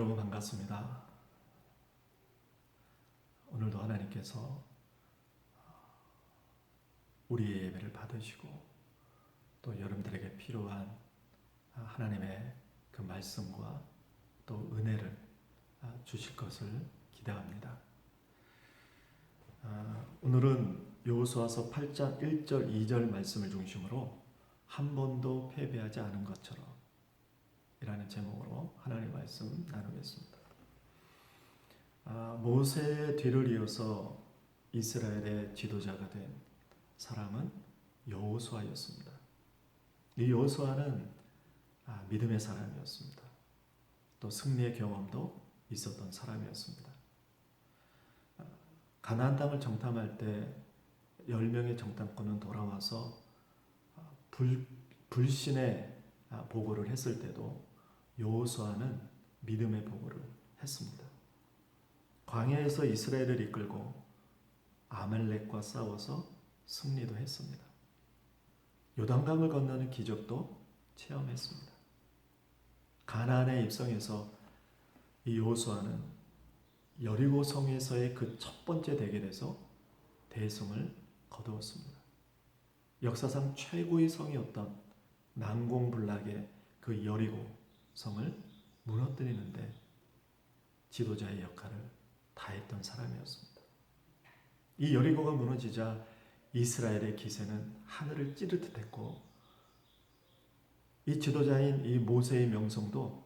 여러분 반갑습니다. 오늘도 하나님께서 우리의 예배를 받으시고 또 여러분들에게 필요한 하나님의 그 말씀과 또 은혜를 주실 것을 기대합니다. 아, 오늘은 여호수아서 8장 1절 2절 말씀을 중심으로 한 번도 패배하지 않은 것처럼 이라는 제목으로 하나님의 말씀 나누겠습니다. 아, 모세의 뒤를 이어서 이스라엘의 지도자가 된 사람은 여호수아였습니다. 이 여호수아는 아, 믿음의 사람이었습니다. 또 승리의 경험도 있었던 사람이었습니다. 아, 가나안 땅을 정탐할 때 10명의 정탐꾼은 돌아와서 아, 불, 불신의 아, 보고를 했을 때도 여호수아는 믿음의 보고를 했습니다. 광야에서 이스라엘을 이끌고 아말렉과 싸워서 승리도 했습니다. 요단강을 건너는 기적도 체험했습니다. 가나안에 입성해서 이 여호수아는 여리고 성에서의 그 첫 번째 대결에서 대승을 거두었습니다. 역사상 최고의 성이었던 난공불락의 그 여리고 성을 무너뜨리는데 지도자의 역할을 다했던 사람이었습니다. 이 여리고가 무너지자 이스라엘의 기세는 하늘을 찌르듯했고 이 지도자인 이 모세의 명성도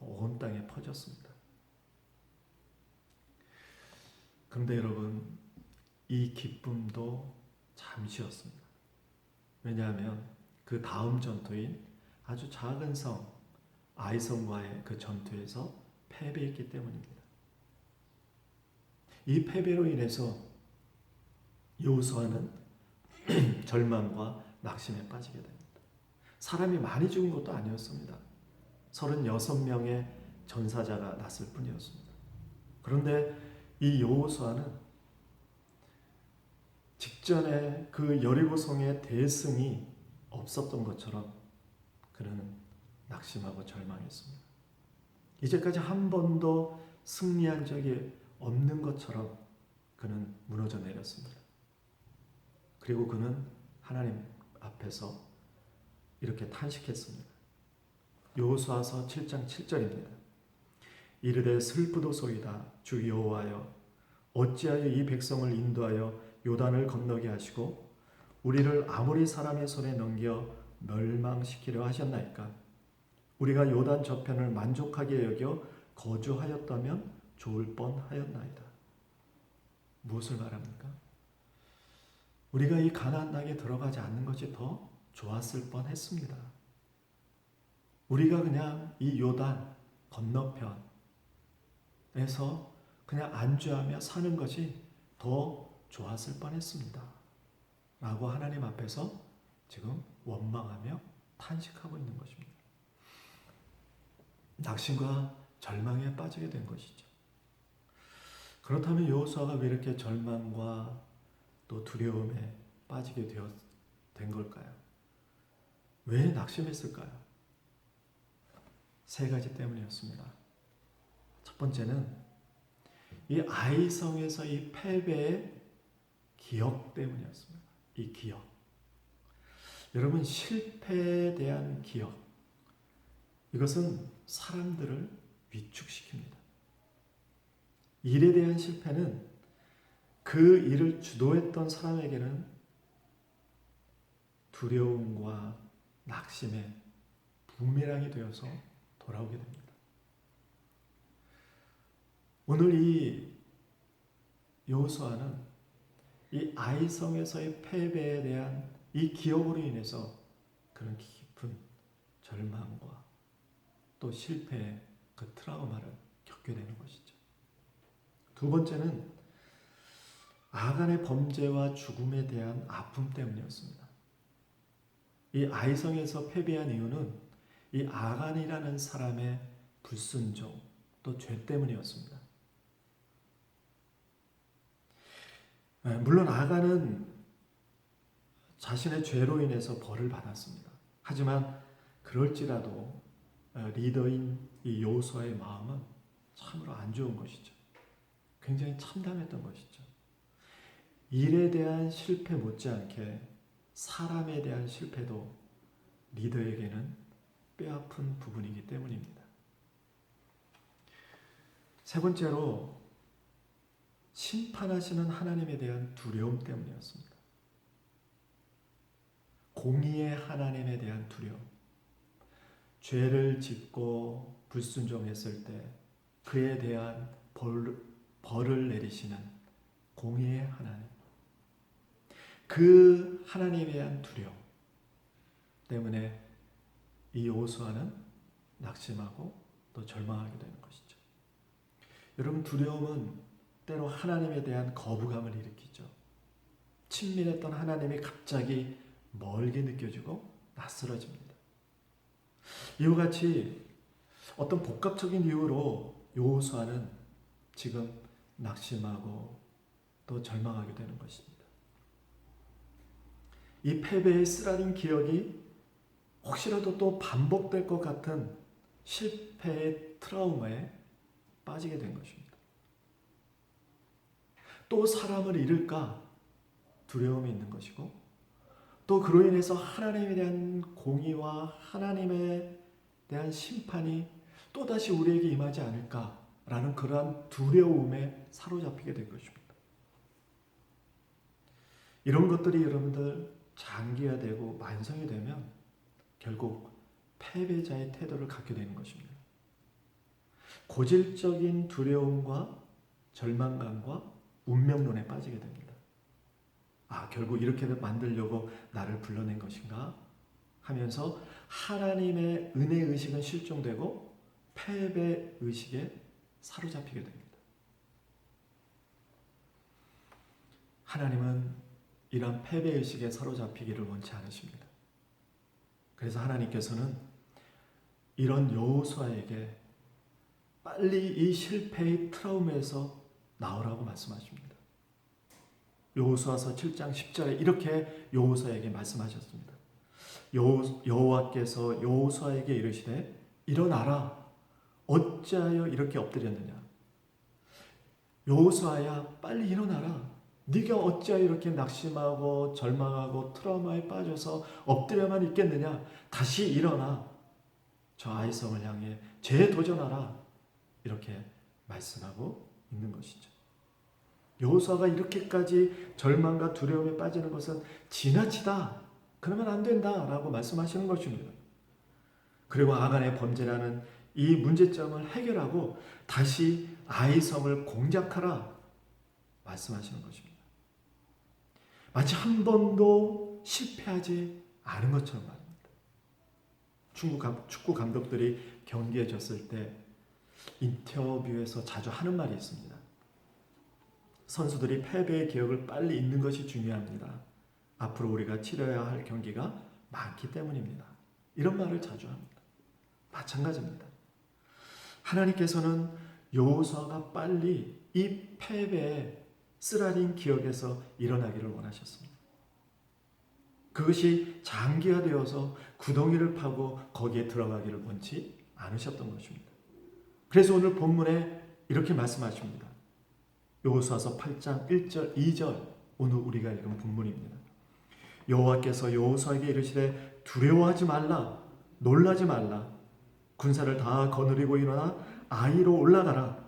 온 땅에 퍼졌습니다. 그런데 여러분 이 기쁨도 잠시였습니다. 왜냐하면 그 다음 전투인 아주 작은 성 아이성과의 그 전투에서 패배했기 때문입니다. 이 패배로 인해서 여호수아는 절망과 낙심에 빠지게 됩니다. 사람이 많이 죽은 것도 아니었습니다. 36명의 전사자가 났을 뿐이었습니다. 그런데 이 여호수아는 직전에 그 여리고성의 대승이 없었던 것처럼 그는 낙심하고 절망했습니다. 이제까지 한 번도 승리한 적이 없는 것처럼 그는 무너져 내렸습니다. 그리고 그는 하나님 앞에서 이렇게 탄식했습니다. 여호수아서 7장 7절입니다. 이르되 슬프도소이다 주 여호와여 어찌하여 이 백성을 인도하여 요단을 건너게 하시고 우리를 아무리 사람의 손에 넘겨 멸망시키려 하셨나이까 우리가 요단 저편을 만족하게 여겨 거주하였다면 좋을 뻔하였나이다. 무엇을 말합니까? 우리가 이 가나안 땅에 들어가지 않는 것이 더 좋았을 뻔했습니다. 우리가 그냥 이 요단 건너편에서 그냥 안주하며 사는 것이 더 좋았을 뻔했습니다. 라고 하나님 앞에서 지금 원망하며 탄식하고 있는 것입니다. 낙심과 절망에 빠지게 된 것이죠. 그렇다면 여호수아가 왜 이렇게 절망과 또 두려움에 빠지게 되었 된 걸까요? 왜 낙심했을까요? 세 가지 때문이었습니다. 첫 번째는 이 아이성에서 이 패배의 기억 때문이었습니다. 이 기억. 여러분 실패에 대한 기억. 이것은 사람들을 위축시킵니다. 일에 대한 실패는 그 일을 주도했던 사람에게는 두려움과 낙심의 부메랑이 되어서 돌아오게 됩니다. 오늘 이 여호수아는 이 아이성에서의 패배에 대한 이 기억으로 인해서 그런 깊은 절망과 또 실패의 그 트라우마를 겪게 되는 것이죠. 두 번째는 아간의 범죄와 죽음에 대한 아픔 때문이었습니다. 이 아이성에서 패배한 이유는 이 아간이라는 사람의 불순종 또 죄 때문이었습니다. 네, 물론 아간은 자신의 죄로 인해서 벌을 받았습니다. 하지만 그럴지라도 어, 리더인 이 여호수아의 마음은 참으로 안 좋은 것이죠. 굉장히 참담했던 것이죠. 일에 대한 실패 못지않게 사람에 대한 실패도 리더에게는 뼈아픈 부분이기 때문입니다. 세 번째로 심판하시는 하나님에 대한 두려움 때문이었습니다. 공의의 하나님에 대한 두려움. 죄를 짓고 불순종했을 때 그에 대한 벌, 벌을 내리시는 공의의 하나님. 그 하나님에 대한 두려움 때문에 이 오수아는 낙심하고 또 절망하게 되는 것이죠. 여러분 두려움은 때로 하나님에 대한 거부감을 일으키죠. 친밀했던 하나님이 갑자기 멀게 느껴지고 낯설어집니다. 이와 같이 어떤 복합적인 이유로 요호수아는 지금 낙심하고 또 절망하게 되는 것입니다. 이 패배의 쓰라린 기억이 혹시라도 또 반복될 것 같은 실패의 트라우마에 빠지게 된 것입니다. 또 사람을 잃을까 두려움이 있는 것이고 또 그로 인해서 하나님에 대한 공의와 하나님에 대한 심판이 또다시 우리에게 임하지 않을까라는 그러한 두려움에 사로잡히게 된 것입니다. 이런 것들이 여러분들 장기화되고 만성이 되면 결국 패배자의 태도를 갖게 되는 것입니다. 고질적인 두려움과 절망감과 운명론에 빠지게 됩니다. 아, 결국 이렇게 만들려고 나를 불러낸 것인가? 하면서 하나님의 은혜 의식은 실종되고 패배 의식에 사로잡히게 됩니다. 하나님은 이런 패배 의식에 사로잡히기를 원치 않으십니다. 그래서 하나님께서는 이런 여호수아에게 빨리 이 실패의 트라우마에서 나오라고 말씀하십니다. 여호수아서 7장 10절에 이렇게 여호수아에게 말씀하셨습니다. 여호, 여호와께서 여호수아에게 이르시되 일어나라. 어찌하여 이렇게 엎드렸느냐? 여호수아야 빨리 일어나라. 네가 어찌하여 이렇게 낙심하고 절망하고 트라우마에 빠져서 엎드려만 있겠느냐? 다시 일어나. 저 아이성을 향해 재도전하라. 이렇게 말씀하고 있는 것이죠. 여호수아가 이렇게까지 절망과 두려움에 빠지는 것은 지나치다. 그러면 안 된다라고 말씀하시는 것입니다. 그리고 아간의 범죄라는 이 문제점을 해결하고 다시 아이성을 공작하라 말씀하시는 것입니다. 마치 한 번도 실패하지 않은 것처럼 말입니다. 축구, 감독들이 경기에 졌을 때 인터뷰에서 자주 하는 말이 있습니다. 선수들이 패배의 기억을 빨리 잊는 것이 중요합니다. 앞으로 우리가 치러야 할 경기가 많기 때문입니다. 이런 말을 자주 합니다. 마찬가지입니다. 하나님께서는 여호수아가 빨리 이 패배의 쓰라린 기억에서 일어나기를 원하셨습니다. 그것이 장기화되어서 구덩이를 파고 거기에 들어가기를 원치 않으셨던 것입니다. 그래서 오늘 본문에 이렇게 말씀하십니다. 여호수아서 8장 1절 2절 오늘 우리가 읽은 본문입니다. 여호와께서 여호수아에게 이르시되 두려워하지 말라 놀라지 말라. 군사를 다 거느리고 일어나 아이로 올라가라.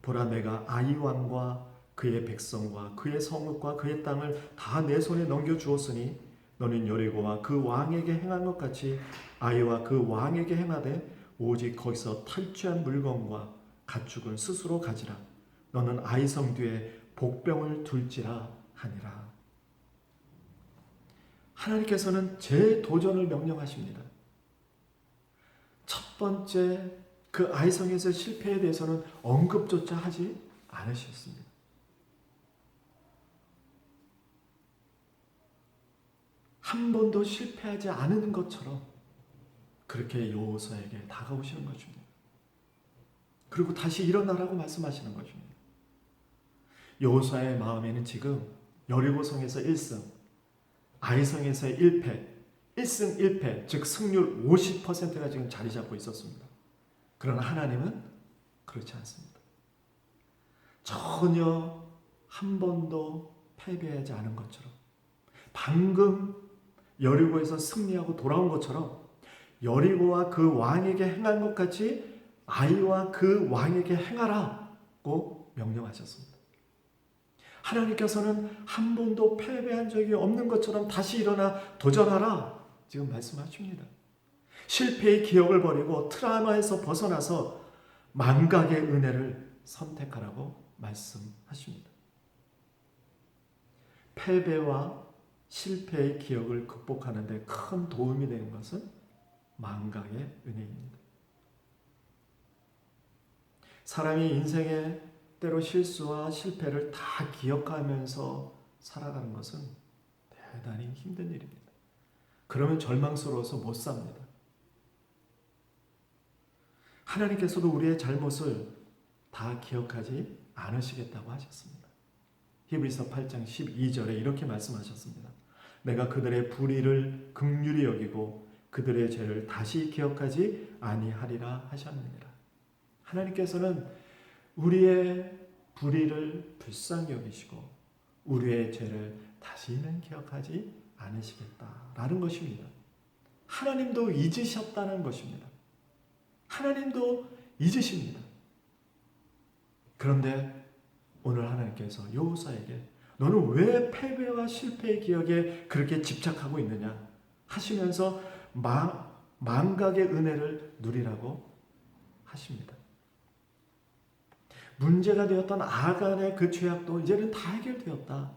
보라 내가 아이 왕과 그의 백성과 그의 성읍과 그의 땅을 다 내 손에 넘겨 주었으니 너는 여리고와 그 왕에게 행한 것 같이 아이와 그 왕에게 행하되 오직 거기서 탈취한 물건과 가축은 스스로 가지라 너는 아이성 뒤에 복병을 둘지라 하니라 하나님께서는 재도전을 명령하십니다. 첫 번째 그 아이성에서 실패에 대해서는 언급조차 하지 않으셨습니다. 한 번도 실패하지 않은 것처럼 그렇게 여호사에게 다가오시는 것입니다. 그리고 다시 일어나라고 말씀하시는 것입니다. 여호사의 마음에는 지금 여리고성에서 1승, 아이성에서의 1패, 1승 1패, 즉 승률 50%가 지금 자리 잡고 있었습니다. 그러나 하나님은 그렇지 않습니다. 전혀 한 번도 패배하지 않은 것처럼 방금 여리고에서 승리하고 돌아온 것처럼 여리고와 그 왕에게 행한 것 같이 아이와 그 왕에게 행하라고 명령하셨습니다. 하나님께서는 한 번도 패배한 적이 없는 것처럼 다시 일어나 도전하라 지금 말씀하십니다. 실패의 기억을 버리고 트라우마에서 벗어나서 망각의 은혜를 선택하라고 말씀하십니다. 패배와 실패의 기억을 극복하는 데 큰 도움이 되는 것은 망각의 은혜입니다. 사람이 인생에 때로 실수와 실패를 다 기억하면서 살아가는 것은 대단히 힘든 일입니다. 그러면 절망스러워서 못 삽니다. 하나님께서도 우리의 잘못을 다 기억하지 않으시겠다고 하셨습니다. 히브리서 8장 12절에 이렇게 말씀하셨습니다. 내가 그들의 불의를 극률히 여기고 그들의 죄를 다시 기억하지 아니하리라 하셨느니라. 하나님께서는 우리의 불의를 불쌍히 여기시고 우리의 죄를 다시는 기억하지 않으시겠다라는 것입니다. 하나님도 잊으셨다는 것입니다. 하나님도 잊으십니다. 그런데 오늘 하나님께서 여호사에게 너는 왜 패배와 실패의 기억에 그렇게 집착하고 있느냐 하시면서 망, 망각의 은혜를 누리라고 하십니다. 문제가 되었던 아간의 그 죄악도 이제는 다 해결되었다.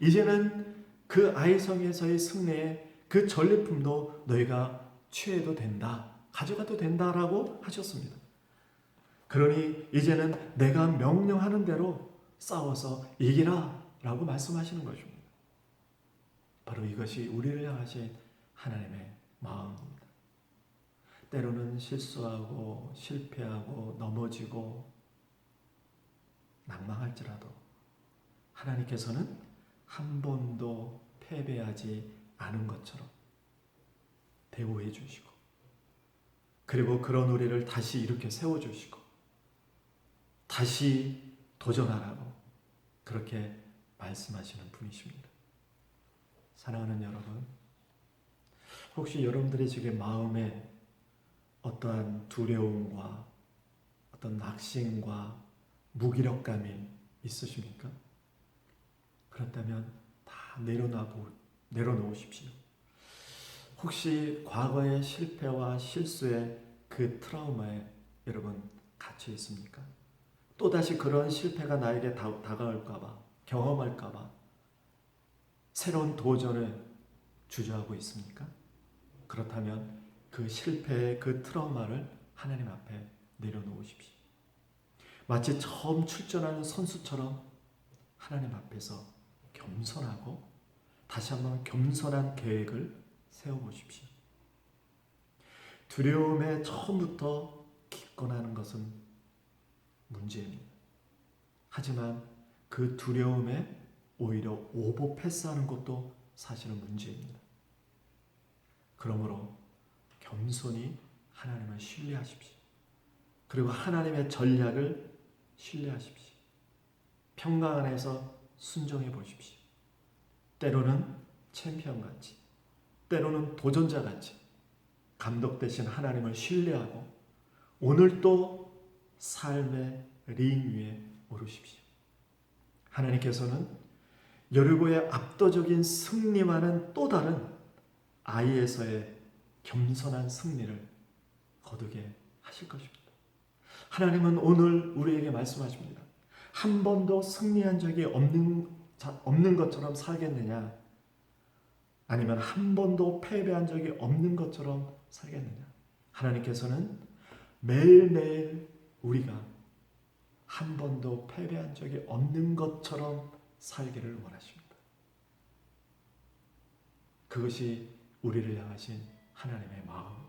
이제는 그 아이성에서의 승리에 그 전리품도 너희가 취해도 된다. 가져가도 된다라고 하셨습니다. 그러니 이제는 내가 명령하는 대로 싸워서 이기라 라고 말씀하시는 것입니다. 바로 이것이 우리를 향하신 하나님의 마음입니다. 때로는 실수하고 실패하고 넘어지고 낭망할지라도 하나님께서는 한 번도 패배하지 않은 것처럼 대우해 주시고 그리고 그런 우리를 다시 이렇게 세워 주시고 다시 도전하라고 그렇게 말씀하시는 분이십니다. 사랑하는 여러분, 혹시 여러분들의 지금 마음에 어떠한 두려움과 어떤 낙심과 무기력감이 있으십니까? 그렇다면 다 내려놔 보, 내려놓으십시오. 혹시 과거의 실패와 실수의 그 트라우마에 여러분 갇혀 있습니까? 또다시 그런 실패가 나에게 다, 다가올까봐, 경험할까봐 새로운 도전을 주저하고 있습니까? 그렇다면 그 실패의 그 트라우마를 하나님 앞에 내려놓으십시오. 마치 처음 출전하는 선수처럼 하나님 앞에서 겸손하고 다시 한번 겸손한 계획을 세워보십시오. 두려움에 처음부터 기권하는 것은 문제입니다. 하지만 그 두려움에 오히려 오버 패스하는 것도 사실은 문제입니다. 그러므로 겸손히 하나님을 신뢰하십시오. 그리고 하나님의 전략을 신뢰하십시오. 평강 안에서 순종해 보십시오. 때로는 챔피언 같이, 때로는 도전자 같이 감독 대신 하나님을 신뢰하고 오늘 또 삶의 링 위에 오르십시오. 하나님께서는 여리고의 압도적인 승리와는 또 다른 아이에서의 겸손한 승리를 거두게 하실 것입니다. 하나님은 오늘 우리에게 말씀하십니다. 한 번도 승리한 적이 없는, 없는 것처럼 살겠느냐? 아니면 한 번도 패배한 적이 없는 것처럼 살겠느냐? 하나님께서는 매일매일 우리가 한 번도 패배한 적이 없는 것처럼 살기를 원하십니다. 그것이 우리를 향하신 하나님의 마음.